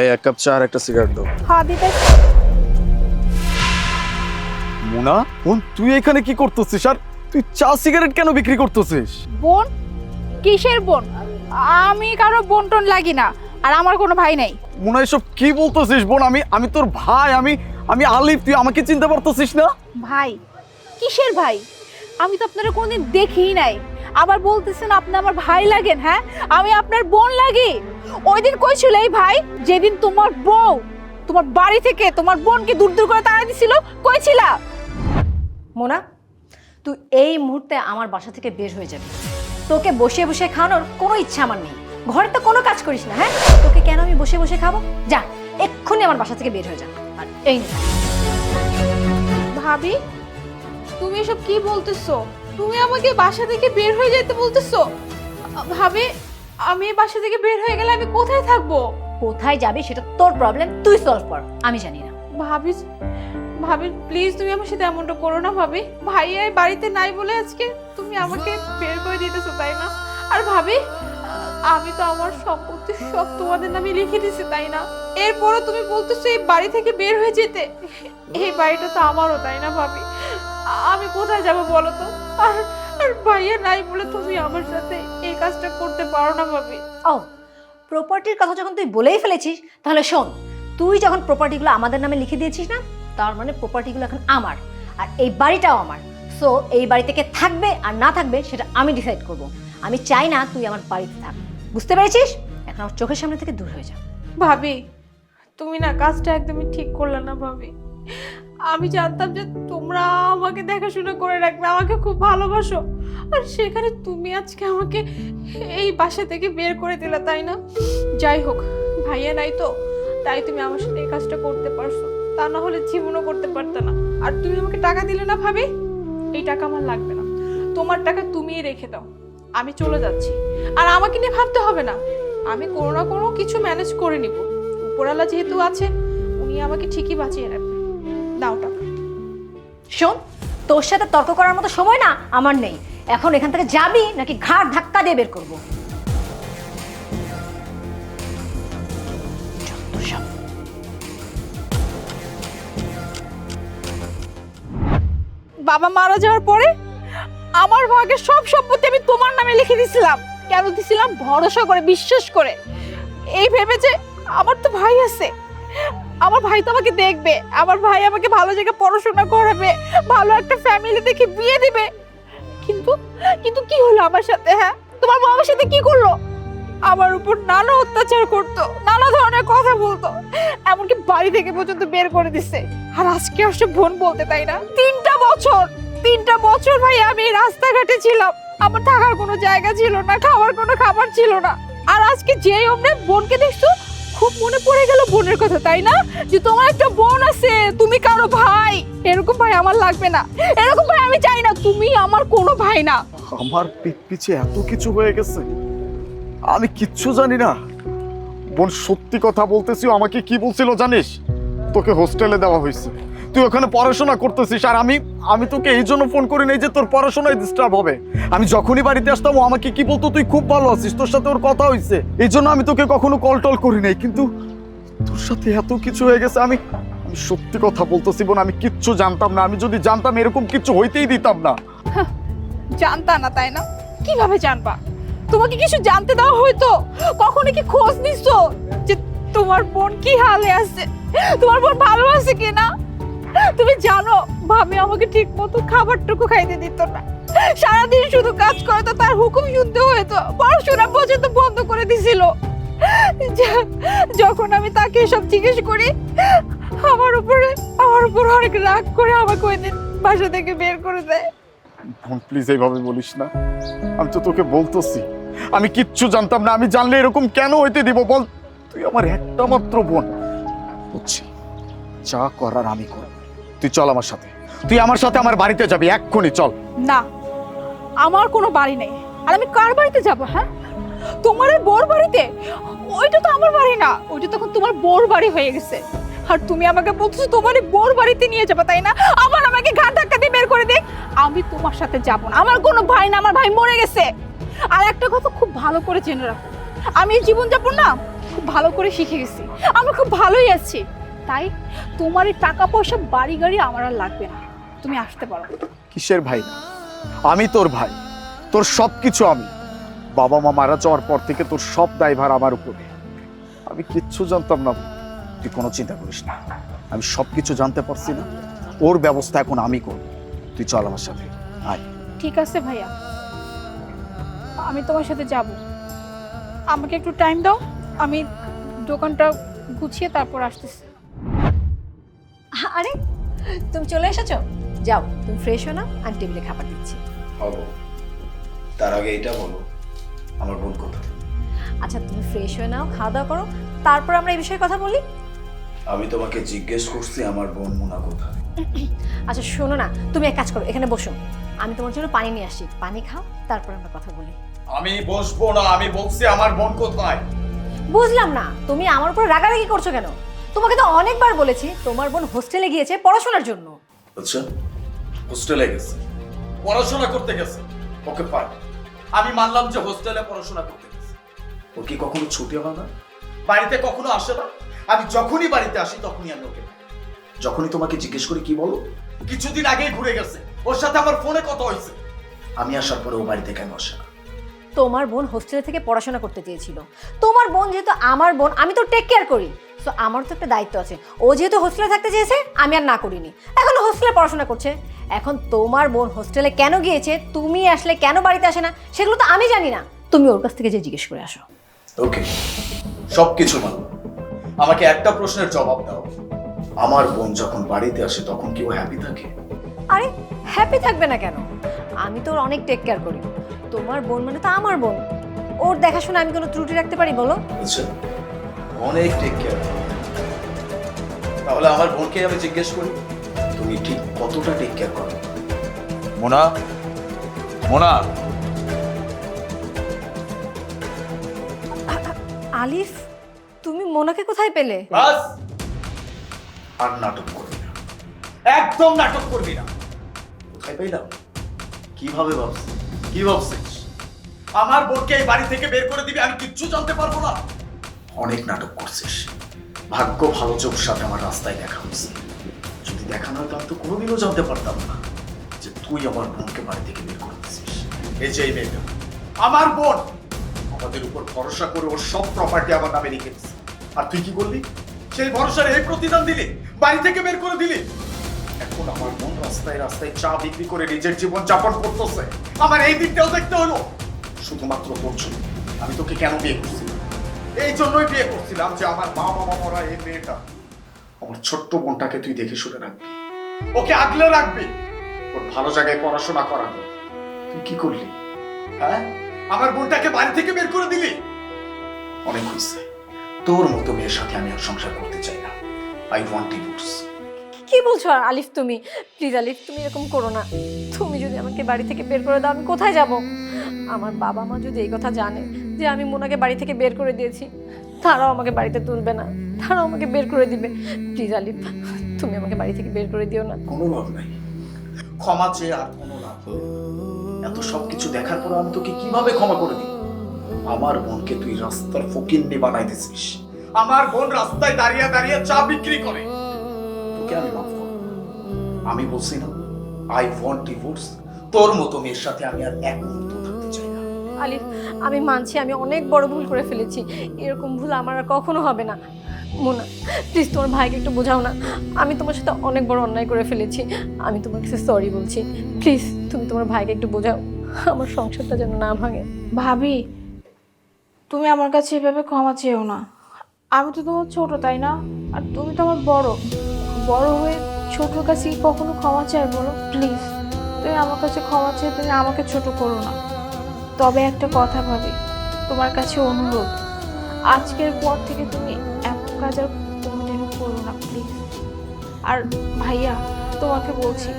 এই এক কাপ চা আর একটা সিগারেট দাও। হ্যাঁ দিতে। মুনা বোন তুই এখানে কি করতেছিস? আর তুই চা সিগারেট কেন বিক্রি করতেছিস? বোন কিসের বোন? আমি কারও বোন টোন লাগি না আর আমার কোনো ভাই নেই। মুনা এসব কি বলতেছিস বোন? আমি আমি তোর ভাই আমি আমি আলিফ তুই আমাকে চিনতে পারতেছিস না? ভাই কিসের ভাই? আমি তো আপনারা কোনোদিন দেখিই নাই। আবার বলতেছেন আপনি আমার ভাই লাগেন হ্যাঁ? আমি আপনার বোন লাগি। ওই দিন কই ছিল এই ভাই? যেদিন তোমার বউ তোমার বাড়ি থেকে তোমার বোনকে দূর দূর করে তাড়া দিছিল কই ছিলা? মোনা তুই এই মুহূর্তে আমার বাসা থেকে বের হয়ে যাবি। তোকে বসে বসে খাওয়ানোর কোনো ইচ্ছা আমার নেই। ঘরে তো কোনো কাজ করিস না হ্যাঁ? তোকে কেন আমি বসে বসে খাব? যা এক্ষুনি আমার বাসা থেকে বের হয়ে যা। আর এই ভাবি তুমি এসব কি বলতেছো? তুমি আমাকে বাসা থেকে বের হয়ে যেতে বলতেছো? ভাবি আমি বাসা থেকে বের হয়ে গেলে আমি কোথায় থাকব? কোথায় যাবি সেটা তোর প্রবলেম তুই সলভ কর আমি জানি না। ভাবি ভাবি প্লিজ তুমি আমার সাথে এমনটা করো না ভাবি। ভাইয়া বাড়িতে নাই বলে আজকে তুমি আমাকে বের করে দিতেছো তাই না? আর ভাবি আমি তো আমার সম্পত্তি সব তোমাদের নামে লিখে দিছি তাই না? এরপরও তুমি বলতেছো এই বাড়ি থেকে বের হয়ে যেতে। এই বাড়িটা তো আমারও তাই না ভাবি? আমি কোথায় যাব বলো তো? আর আর ভাইয়া নাই বলে তুমি আমার সাথে এই কাজটা করতে পারো না ভাবি। ও প্রপার্টির কথা যখন তুই বলেই ফেলেছিস তাহলে শোন তুই যখন প্রপার্টিগুলো আমাদের নামে লিখে দিয়েছিস না তার মানে প্রপার্টিগুলো এখন আমার আর এই বাড়িটাও আমার। সো এই বাড়ি থেকে থাকবে আর না থাকবে সেটা আমি ডিসাইড করব। আমি চাই না তুই আমার বাড়িতে থাক। বুঝতে পেরেছিস? এখন আমার চোখের সামনে থেকে দূর হয়ে যা। ভাবি তুমি না কাজটা একদমই ঠিক করলে না ভাবি। আমি জানতাম যে তোমরা আমাকে দেখাশোনা করে রাখবে, আমাকে খুব ভালোবাসো। আর সেখানে তুমি আজকে আমাকে এই বাসা থেকে বের করে দিলে, তাই না? যাই হোক, ভাইয়া নাই তো, তাই তুমি আমার সাথে এই কাজটা করতে পারছ। তা না হলে জীবনও করতে পারতে না। আর তুমি আমাকে টাকা দিলে না ভাবি? এই টাকা আমার লাগবে না। তোমার টাকা তুমিই রেখে দাও। আমি চলে যাচ্ছি। আর আমাকে নিয়ে ভাবতে হবে না। আমি কোনো না কোনো কিছু ম্যানেজ করে নিব। উপরালা যেহেতু আছে, উনি আমাকে ঠিকই বাঁচিয়ে রাখবে। দাও টাকা। শোন, তোর সাথে তর্ক করার মতো সময় না আমার নেই। এখন এখান থেকে যাবি নাকি ঘাড় ধাক্কা দিয়ে বের করব? বাবা মারা যাওয়ার পরে আমার ভাগে সব সম্পত্তি আমি তোমার নামে লিখে দিছিলাম। কেন দিছিলাম? ভরসা করে, বিশ্বাস করে। এই ভেবে যে আমার তো ভাই আছে। আমার ভাই তো আমাকে দেখবে। আমার ভাই আমাকে ভালো জায়গায় পড়াশোনা করাবে, ভালো একটা ফ্যামিলি দেখে বিয়ে দিবে। কিন্তু কিন্তু কি হলো আমার সাথে হ্যাঁ? তোমার মা আমার সাথে কি করল? আমার উপর নানা অত্যাচার করতো, নানা ধরনের কথা বলতো, এমনকি বাড়ি থেকে পর্যন্ত বের করে দিছে। আর আজকে আসছে বোন বলতে তাই না? তিনটা বছর তিনটা বছর ভাই আমি রাস্তাঘাটে ছিলাম। আমার থাকার কোনো জায়গা ছিল না, খাওয়ার কোনো খাবার ছিল না। আর আজকে যে অমনে বোনকে দেখছ খুব মনে পড়ে গেল বোনের কথা, তাই না? যে তোমার একটা বোন আছে, তুমি কারও ভাই। এরকম ভাই আমার লাগবে না। এরকম ভাই আমি চাই না, তুমি আমার কোনো ভাই না। আমার পিঠ পিছে এত কিছু হয়ে গেছে, আমি কিচ্ছু জানি না। বোন সত্যি কথা বলতেছি আমাকে কি বলছিল জানিস? তোকে হোস্টেলে দেওয়া হয়েছে। তুই ওখানে পড়াশোনা করতেছিস আর আমি আমি তোকে এই জন্য ফোন করি নাই যে তোর পড়াশোনায় ডিস্টার্ব হবে। আমি যখনই বাড়িতে আসতাম, ও আমাকে কি বলতো, তুই খুব ভালো আছিস, তোর সাথে ওর কথা হয়েছে এই জন্য আমি তোকে কখনো কল টল করি নাই, কিন্তু তোর সাথে এত কিছু হয়ে গেছে, আমি আমি সত্যি কথা বলতেছি বোন, আমি কিচ্ছু জানতাম না। আমি যদি জানতাম, এরকম কিছু হইতেই দিতাম না। জানতা না, তাই না? কীভাবে জানবা? তোমাকে কিছু জানতে দেওয়া হয়তো কখনো কি খোঁজ নিছো যে তোমার বোন কি হালে আছে? তোমার বোন ভালো আছে কিনা? তুমি জানো ভাবি আমাকে ঠিক মতো খাবারটুকু খাইতে দিত না। সারাদিন শুধু কাজ করে তো তার হুকুম শুনতে হতো পড়াশোনা পর্যন্ত বন্ধ করে দিছিল। যখন আমি তাকে সব জিজ্ঞেস করি, আমার উপরে, আমার উপর অনেক রাগ করে আমাকে ওই দিন বাসা থেকে বের করে দেয়। প্লিজ এইভাবে বলিস না। আমি তো তোকে বলতেছি। আমি কিচ্ছু জানতাম না। আমি জানলে এরকম কেন হইতে দিব বল? তুই আমার একটা মাত্র বোন। বুঝছি। যা করার আমি করব। তুই চল আমার সাথে। তুই আমার সাথে আমার বাড়িতে যাবি, এক্ষুনি চল। না, আমার কোনো বাড়ি নেই। আর আমি কার বাড়িতে যাব হ্যাঁ? তোমার ওই বোর বাড়িতে? ওইটা তো আমার বাড়ি না। ওইটা তখন তোমার বোর বাড়ি হয়ে গেছে। আর তুমি আমাকে বলছো তোমার বোর বাড়িতে নিয়ে যাবে, তাই না? আবার আমাকে ঘাট ধাক্কা দিয়ে বের করে দে। আমি তোমার সাথে যাব না। আমার কোনো ভাই না, আমার ভাই মরে গেছে। আর একটা কথা খুব ভালো করে জেনে রাখো। আমি জীবনযাপন না, খুব ভালো করে শিখে গেছি। আমি খুব ভালোই আছি। তাই তোমার এই টাকা পয়সা বাড়ি গাড়ি আমার আর লাগবে না। তুমি আসতে পারো। কিসের ভাই? আমি তোর ভাই। তোর সব কিছু আমি। বাবা মা মারা যাওয়ার পর থেকে তোর সব দায়ভার আমার উপরে। আমি কিচ্ছু জানতাম না তুই কোনো চিন্তা করিস না। আমি সব কিছু জানতে পারছি না। ওর ব্যবস্থা এখন আমি করব। তুই চল আমার সাথে। আয়। ঠিক আছে ভাইয়া। আমি তোমার সাথে যাব। আমাকে একটু টাইম দাও। আমি দোকানটা গুছিয়ে তারপর আসতেছি। আরে তুমি চলে এসেছ? যাও তুমি ফ্রেশ হো না আমি টেবিলে খাবার দিচ্ছি। হব। তার আগে এটা বলো আমার বোন কোথায়? আচ্ছা তুমি ফ্রেশ হয়ে নাও খাওয়া দাওয়া করো তারপর আমরা এই বিষয়ে কথা বলি। আমি তোমাকে জিজ্ঞেস করছি আমার বোন মোনা কোথায়? আচ্ছা শোনো না তুমি এক কাজ করো এখানে বসো। আমি তোমার জন্য পানি নিয়ে আসি পানি খাও তারপর আমরা কথা বলি। আমি বসবো না আমি বলছি আমার বোন কোথায়? বুঝলাম না তুমি আমার উপর রাগারাগি করছ কেন? তোমাকে তো অনেকবার বলেছি তোমার বোন হোস্টেলে গিয়েছে পড়াশোনার জন্য। আচ্ছা হোস্টেলে গেছে? পড়াশোনা করতে গেছে। ওকে পার আমি মানলাম যে হোস্টেলে পড়াশোনা করতে গেছে। ও কি কখনো ছুটি হয় না? বাড়িতে কখনো আসে না। আমি যখনই বাড়িতে আসি তখনই আমি ওকে পাই। যখনই তোমাকে জিজ্ঞেস করি কি বলো? কিছুদিন আগেই ঘুরে গেছে। ওর সাথে আমার ফোনে কথা হয়েছে। আমি আসার পরে ও বাড়িতে কেন আসে না? তোমার বোন হোস্টেলে থেকে পড়াশোনা করতে চেয়েছিল। তোমার বোন যেহেতু আমার বোন আমি তো টেক কেয়ার করি। সো আমার তো একটা দায়িত্ব আছে। ও যেহেতু হোস্টেলে থাকতে চেয়েছে আমি আর না করিনি। এখন হোস্টেলে পড়াশোনা করছে। এখন তোমার বোন হোস্টেলে কেন গিয়েছে তুমি আসলে কেন বাড়িতে আসে না সেগুলো তো আমি জানি না। তুমি ওর কাছ থেকে যে জিজ্ঞেস করে আসো। ওকে সব কিছু মানো। আমাকে একটা প্রশ্নের জবাব দাও। আমার বোন যখন বাড়িতে আসে তখন কি ও হ্যাপি থাকে? আরে হ্যাপি থাকবে না কেন? আমি তো ওর অনেক টেক কেয়ার করি। তোমার বোন মানে তো আমার বোন। ওর দেখাশোনা আমি কোনো ত্রুটি রাখতে পারি বলো? বুঝছ অনেক টেক কেয়ার তাহলে আমার বোনকে আমি জিজ্ঞেস করি তুমি ঠিক কতটা টেক কেয়ার করো? মোনা মোনা। আলিফ তুমি মোনাকে কোথায় পেলে? বাস! আর নাটক করবি না। একদম নাটক করবি না। কোথায় পেলাম? কীভাবে ভাবছিস? কি ভাবছিস? আমার বোনকে এই বাড়ি থেকে বের করে দিবি, আমি কিচ্ছু জানতে পারব না। অনেক নাটক করছিস। ভাগ্য ভালো চোখ সাথে আমার রাস্তায় দেখা হয়েছে। যদি দেখা না হতো তো কোনোদিনও জানতে পারতাম না যে তুই আমার বোনকে বাড়ি থেকে বের করে দিছিস এই যে এই মেয়েটা। আমার বোন! আমাদের উপর ভরসা করে ওর সব প্রপার্টি আমার নামে লিখে আর তুই কি করলি? সেই ভরসার এই প্রতিদান দিলি, বাড়ি থেকে বের করে দিলি। এখন আমার বোন রাস্তায় রাস্তায় চা বিক্রি করে নিজের জীবন যাপন করতেছে। আমার এই দিকটাও দেখতে হলো। শুধুমাত্র তোর জন্য। আমি তোকে কেন বিয়ে করছিলাম এই জন্যই বিয়ে করছিলাম যে আমার মা বাবা মরা এই মেয়েটা। আমার ছোট্ট বোনটাকে তুই দেখে শুনে রাখবি। ওকে আগলে রাখবি। ওর ভালো জায়গায় পড়াশোনা করাবি। তুই কি করলি? হ্যাঁ? আমার বোনটাকে বাড়ি থেকে বের করে দিলি? অনেক হয়েছে। তোর মতো মেয়ের সাথে আমি আর সংসার করতে চাই না। আই ওয়ান্ট ডিভোর্স কি বলছো? আলিফ তুমি প্লিজ আলিফ, তুমি এরকম করো না। তুমি যদি আমাকে বাড়ি থেকে বের করে দাও, আমি কোথায় যাব? আমার বাবা মা যদি এই কথা জানে যে আমি মোনাকে বাড়ি থেকে বের করে দিয়েছি, তারাও আমাকে বাড়িতে তুলবে না। তারাও আমাকে বের করে দিবে। প্লিজ আলিফ, তুমি আমাকে বাড়ি থেকে বের করে দিও না। কোনো লাভ নাই। ক্ষমা চেয়ে আর কোনো লাভ। এত সবকিছু দেখার পর আমি তোকে কীভাবে ক্ষমা করে দিই আমার বোনকে তুই রাস্তার ফকিন্নি বানাই দিছিস আমার বোন রাস্তায় দাঁড়িয়ে দাঁড়িয়ে চা বিক্রি করে। তোকে আমি মাফ করব আমি বলছি না আই ওয়ান্ট ডিভোর্স তোর মতো মেয়ের সাথে আমি আর এক মুহূর্ত থাকতে চাই না। আলিফ আমি মানছি আমি অনেক বড় ভুল করে ফেলেছি। এরকম ভুল আমার আর কখনো হবে না। মোনা প্লিজ তোমার ভাইকে একটু বোঝাও না। আমি তোমার সাথে অনেক বড় অন্যায় করে ফেলেছি। আমি তোমার কাছে সরি বলছি। প্লিজ তুমি তোমার ভাইকে একটু বোঝাও। আমার সংসারটা যেন না ভাঙে। ভাবি তুমি আমার কাছে এভাবে ক্ষমা চেয়েও না। আমি তো তোমার ছোট তাই না? আর তুমি তো আমার বড়। বড় হয়ে ছোটোর কাছে কখনো ক্ষমা চাই বলো? প্লিজ তুমি আমার কাছে ক্ষমা চেয়ে তুমি আমাকে ছোট করো না। তবে একটা কথা ভাবি, তোমার কাছে অনুরোধ। আজকের পর থেকে তুমি এমন কাজ আর কোনোদিনও করো না প্লিজ আর ভাইয়া, তোমাকে বলছি,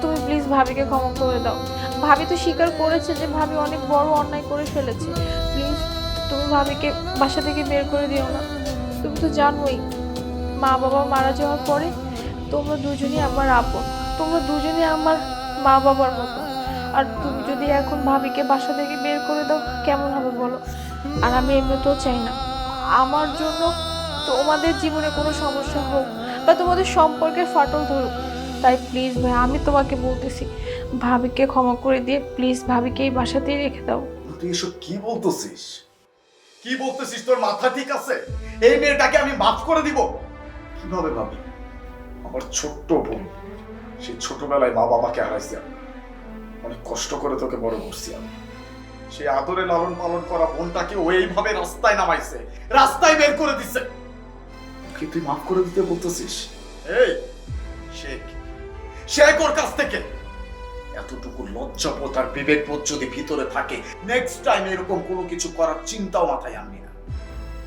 তুমি প্লিজ ভাবিকে ক্ষমা করে দাও। ভাবি তো স্বীকার করেছে যে ভাবি অনেক বড় অন্যায় করে ফেলেছে। প্লিজ তুমি ভাবিকে বাসা থেকে বের করে দিও না। তুমি তো জানোই মা বাবা মারা যাওয়ার পরে তোমরা দুজনই আমার আপন। তোমরা দুজনই আমার মা বাবার মতো। আর তুমি যদি এখন ভাবিকে বাসা থেকে বের করে দাও, কেমন হবে বলো? আর আমি এমনিতেও চাই না। আমার জন্য তোমাদের জীবনে কোনো সমস্যা হোক বা তোমাদের সম্পর্কের ফাটল ধরুক, তাই প্লিজ ভাই, আমি তোমাকে বলতেছি, ভাবিকে ক্ষমা করে দিয়ে প্লিজ ভাবিকে এই বাসাতেই রেখে দাও। তুই এসব কি বলতেছিস? কি বলতেছিস? তোর মাথা ঠিক আছে? এই মেয়েটাকে আমি মাফ করে দিব? কীভাবে ভাবি আমার ছোট্ট বোন সেই ছোটবেলায় মা বাবাকে হারাইছি আমি। অনেক কষ্ট করে তোকে বড় করছি আমি। সেই আদরে লালন পালন করা বোনটাকে ও এইভাবে রাস্তায় নামাইছে রাস্তায় বের করে দিছে। কি তুই মাফ করে দিতে বলতেছিস? এই শেখ শেখ ওর কাছ থেকে? এতটুকু লজ্জাবোধ আর বিবেকবোধ যদি ভিতরে থাকে নেক্সট টাইম এরকম কোনো কিছু করার চিন্তাও মাথায় আনবি না।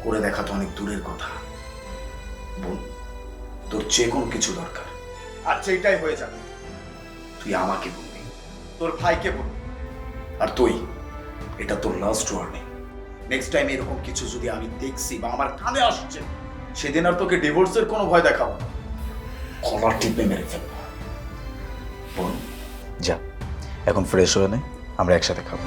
করে দেখা তো অনেক দূরের কথা। বোন তোর যে কোনো কিছু দরকার। আর যেটাই হয়ে যাবে। তুই আমাকে বলবি। তোর ভাইকে বলবি। আর তুই এটা তোর লাস্ট ওয়ার্নিং নেক্সট টাইম এরকম কিছু যদি আমি দেখছি বা আমার কানে আসছে সেদিন আর তোকে ডিভোর্সের কোনো ভয় দেখাবো না। কলার টিপে মেরে ফেলব। যা এখন ফ্রেশ হয়ে নে আমরা একসাথে খাব।